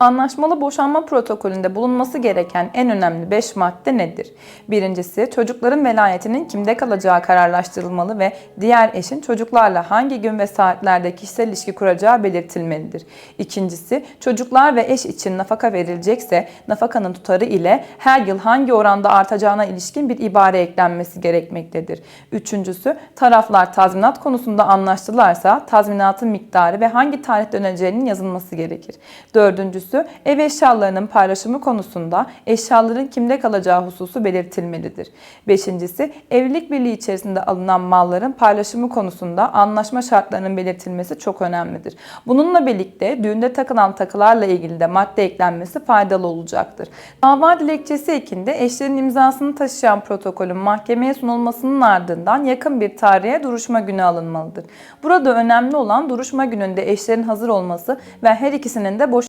Anlaşmalı boşanma protokolünde bulunması gereken en önemli 5 madde nedir? Birincisi, çocukların velayetinin kimde kalacağı kararlaştırılmalı ve diğer eşin çocuklarla hangi gün ve saatlerde kişisel ilişki kuracağı belirtilmelidir. İkincisi, çocuklar ve eş için nafaka verilecekse nafakanın tutarı ile her yıl hangi oranda artacağına ilişkin bir ibare eklenmesi gerekmektedir. Üçüncüsü, taraflar tazminat konusunda anlaştılarsa tazminatın miktarı ve hangi tarihte ödeneceğinin yazılması gerekir. Dördüncüsü, ev eşyalarının paylaşımı konusunda eşyaların kimde kalacağı hususu belirtilmelidir. Beşincisi, evlilik birliği içerisinde alınan malların paylaşımı konusunda anlaşma şartlarının belirtilmesi çok önemlidir. Bununla birlikte düğünde takılan takılarla ilgili de madde eklenmesi faydalı olacaktır. Dava dilekçesi ekinde eşlerin imzasını taşıyan protokolün mahkemeye sunulmasının ardından yakın bir tarihe duruşma günü alınmalıdır. Burada önemli olan duruşma gününde eşlerin hazır olması ve her ikisinin de boş